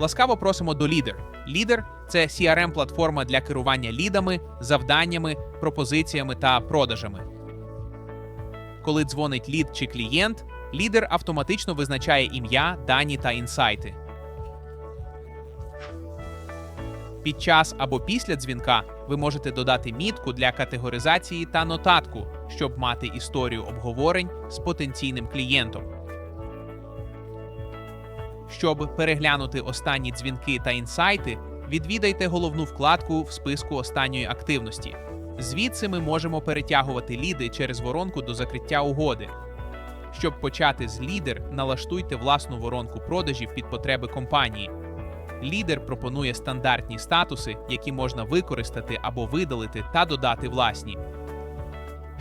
Ласкаво просимо до Лідер. Лідер це CRM-платформа для керування лідами, завданнями, пропозиціями та продажами. Коли дзвонить лід чи клієнт, лідер автоматично визначає ім'я, дані та інсайти. Під час або після дзвінка ви можете додати мітку для категоризації та нотатку, щоб мати історію обговорень з потенційним клієнтом. Щоб переглянути останні дзвінки та інсайти, відвідайте головну вкладку в списку останньої активності. Звідси ми можемо перетягувати ліди через воронку до закриття угоди. Щоб почати з лідер, налаштуйте власну воронку продажів під потреби компанії. Лідер пропонує стандартні статуси, які можна використати або видалити та додати власні.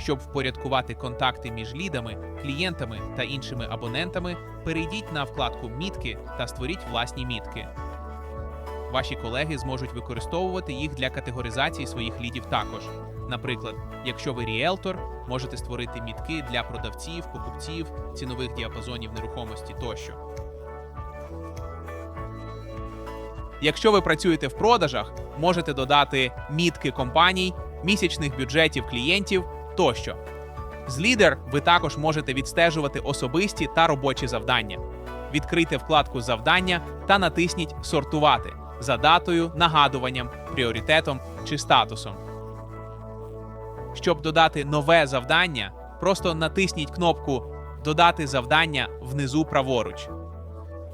Щоб впорядкувати контакти між лідами, клієнтами та іншими абонентами, перейдіть на вкладку Мітки та створіть власні мітки. Ваші колеги зможуть використовувати їх для категоризації своїх лідів також. Наприклад, якщо ви ріелтор, можете створити мітки для продавців, покупців, цінових діапазонів нерухомості тощо. Якщо ви працюєте в продажах, можете додати мітки компаній, місячних бюджетів клієнтів тощо. З лідер ви також можете відстежувати особисті та робочі завдання. Відкрийте вкладку Завдання та натисніть Сортувати за датою, нагадуванням, пріоритетом чи статусом. Щоб додати нове завдання, просто натисніть кнопку Додати завдання внизу праворуч.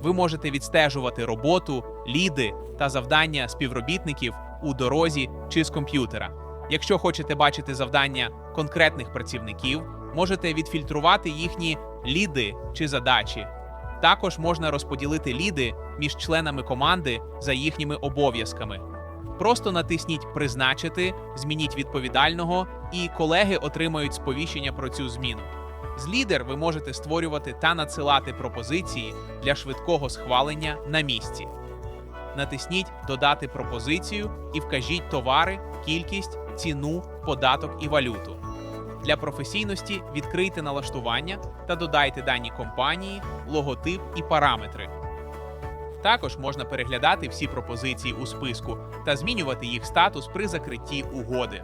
Ви можете відстежувати роботу, ліди та завдання співробітників у дорозі чи з комп'ютера. Якщо хочете бачити завдання конкретних працівників, можете відфільтрувати їхні ліди чи задачі. Також можна розподілити ліди між членами команди за їхніми обов'язками. Просто натисніть Призначити, змініть відповідального, і колеги отримають сповіщення про цю зміну. З лідер ви можете створювати та надсилати пропозиції для швидкого схвалення на місці. Натисніть Додати пропозицію і вкажіть товари, кількість, ціну, податок і валюту. Для професійності відкрийте налаштування та додайте дані компанії, логотип і параметри. Також можна переглядати всі пропозиції у списку та змінювати їх статус при закритті угоди.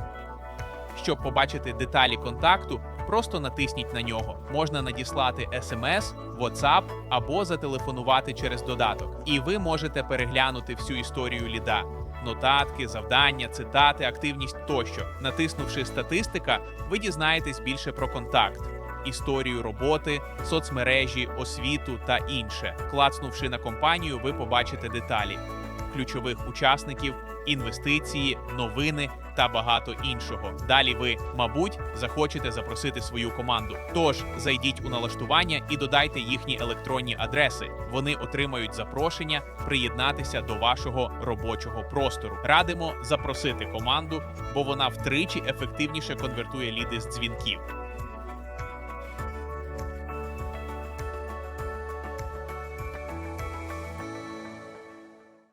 Щоб побачити деталі контакту, просто натисніть на нього. Можна надіслати SMS, WhatsApp або зателефонувати через додаток. І ви можете переглянути всю історію ліда. Нотатки, завдання, цитати, активність тощо. Натиснувши статистика, ви дізнаєтесь більше про контакт, історію роботи, соцмережі, освіту та інше. Клацнувши на компанію, ви побачите деталі ключових учасників, інвестиції, новини та багато іншого. Далі ви, мабуть, захочете запросити свою команду. Тож зайдіть у налаштування і додайте їхні електронні адреси. Вони отримають запрошення приєднатися до вашого робочого простору. Радимо запросити команду, бо вона втричі ефективніше конвертує ліди з дзвінків.